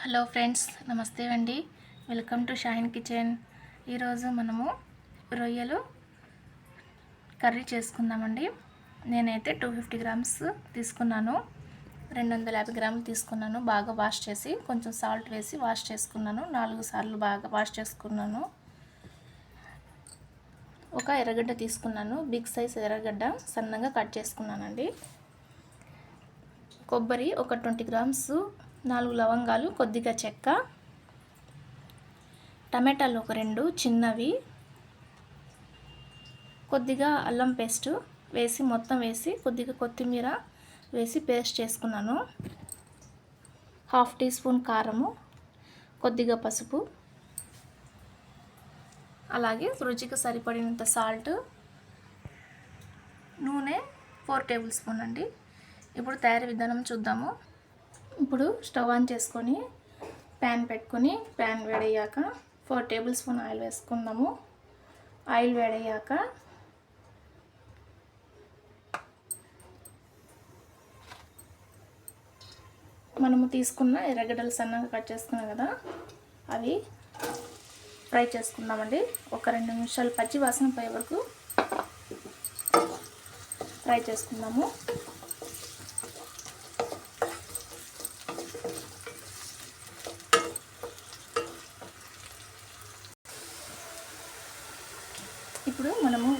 Hello friends నమస్తే అండి. Welcome to Shahin kitchen. ఈరోజు మనము రొయ్యలు కర్రీ చేసుకుందామండి. నేనైతే టూ ఫిఫ్టీ గ్రామ్స్ తీసుకున్నాను. రెండు వందల యాభై గ్రాములు తీసుకున్నాను. బాగా వాష్ చేసి కొంచెం సాల్ట్ వేసి వాష్ చేసుకున్నాను. నాలుగు సార్లు బాగా వాష్ చేసుకున్నాను. ఒక ఎర్రగడ్డ తీసుకున్నాను. బిగ్ సైజ్ ఎర్రగడ్డ సన్నగా కట్ చేసుకున్నానండి. కొబ్బరి ఒక ట్వంటీ గ్రామ్స్ నాలుగు లవంగాలు కొద్దిగా చెక్క టమాటాలు ఒక రెండు చిన్నవి కొద్దిగా అల్లం పేస్ట్ వేసి మొత్తం వేసి కొద్దిగా కొత్తిమీర వేసి పేస్ట్ చేసుకున్నాను. హాఫ్ టీ స్పూన్ కారము కొద్దిగా పసుపు అలాగే రుచికి సరిపడినంత సాల్ట్ నూనె ఫోర్ టేబుల్ స్పూన్ అండి. ఇప్పుడు తయారీ విధానం చూద్దాము. ఇప్పుడు స్టవ్ ఆన్ చేసుకొని ప్యాన్ పెట్టుకొని ప్యాన్ వేడయ్యాక ఫోర్ టేబుల్ స్పూన్ ఆయిల్ వేసుకుందాము. ఆయిల్ వేడయ్యాక మనము తీసుకున్న ఎర్రగడ్డలు సన్నగా కట్ చేసుకున్నాం కదా అవి ఫ్రై చేసుకుందామండి. ఒక రెండు నిమిషాలు పచ్చి వాసన పోయే వరకు ఫ్రై చేసుకుందాము. ఇప్పుడు మనము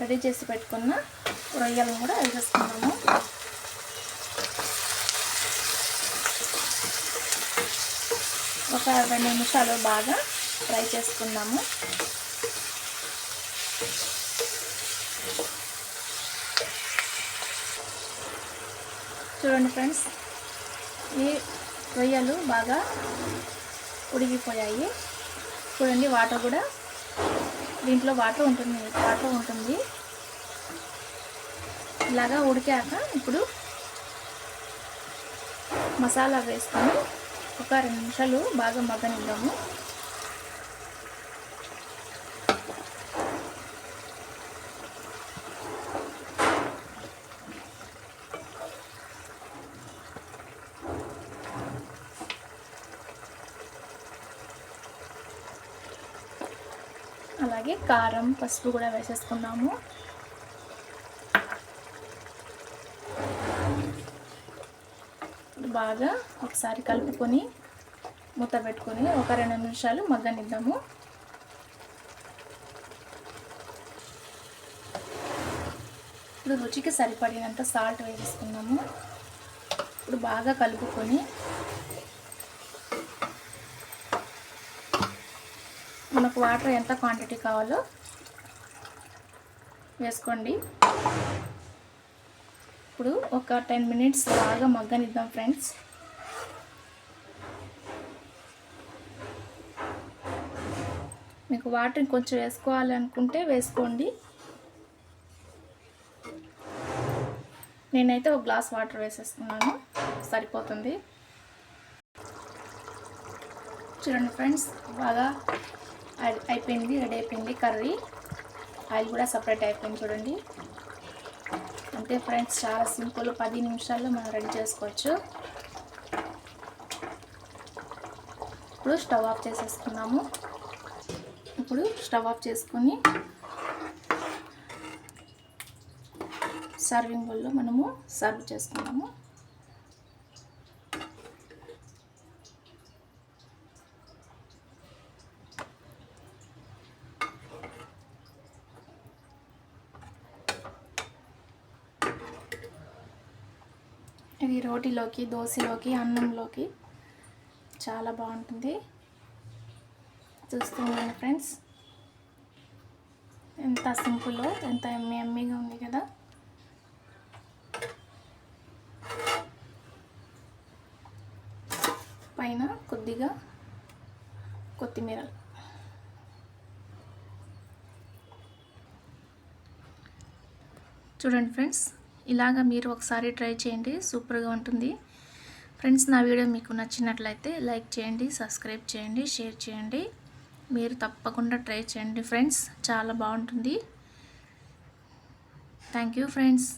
రెడీ చేసి పెట్టుకున్న రొయ్యలను కూడా వేసేసుకున్నాము ఒక రెండు నిమిషాలు బాగా ఫ్రై చేసుకున్నాము చూడండి ఫ్రెండ్స్ ఈ రొయ్యలు బాగా ఉడిగిపోయాయి చూడండి వాటర్ కూడా దీంట్లో వాటర్ ఉంటుంది వాటర్ ఉంటుంది. ఇలాగా ఉడికాక ఇప్పుడు మసాలా వేసుకొని ఒక రెండు నిమిషాలు బాగా మగ్గనిద్దాము. అలాగే కారం పసుపు కూడా వేసేసుకున్నాము. బాగా ఒకసారి కలుపుకొని మూత పెట్టుకొని ఒక రెండు నిమిషాలు మగ్గనిద్దాము. ఇప్పుడు రుచికి సరిపడినంత సాల్ట్ వేసేసుకున్నాము. ఇప్పుడు బాగా కలుపుకొని మనకు వాటర్ ఎంత క్వాంటిటీ కావాలో వేసుకోండి. ఇప్పుడు ఒక టెన్ మినిట్స్ బాగా మగ్గనిద్దాం ఫ్రెండ్స్. మీకు వాటర్ కొంచెం వేసుకోవాలి అనుకుంటే వేసుకోండి. నేనైతే ఒక గ్లాస్ వాటర్ వేసేసుకున్నాను. సరిపోతుంది. చూడండి ఫ్రెండ్స్ బాగా అయిపోయింది రెడీ అయిపోయింది కర్రీ. ఆయిల్ కూడా సపరేట్ అయిపోయింది చూడండి. అంతే ఫ్రెండ్స్ చాలా సింపుల్ పది నిమిషాల్లో మనం రెడీ చేసుకోవచ్చు. ఇప్పుడు స్టవ్ ఆఫ్ చేసేసుకున్నాము. ఇప్పుడు స్టవ్ ఆఫ్ చేసుకొని సర్వింగ్ బౌల్లో మనము సర్వ్ చేసుకున్నాము. ఇది రోటీలోకి దోశలోకి అన్నంలోకి. చాలా బాగుంటుంది. చూస్తున్నాను ఫ్రెండ్స్. ఎంత సింపుల్ ఎంత ఎమ్మి ఎమ్మిగా ఉంది కదా. పైన కొద్దిగా కొత్తిమీర. చూడండి ఫ్రెండ్స్. ఇలాగ మీరు ఒకసారి ట్రై చేయండి. సూపర్గా ఉంటుంది. ఫ్రెండ్స్ నా వీడియో మీకు నచ్చినట్లయితే లైక్ చేయండి సబ్స్క్రైబ్ చేయండి షేర్ చేయండి. మీరు తప్పకుండా ట్రై చేయండి ఫ్రెండ్స్. చాలా బాగుంటుంది. Thank you friends.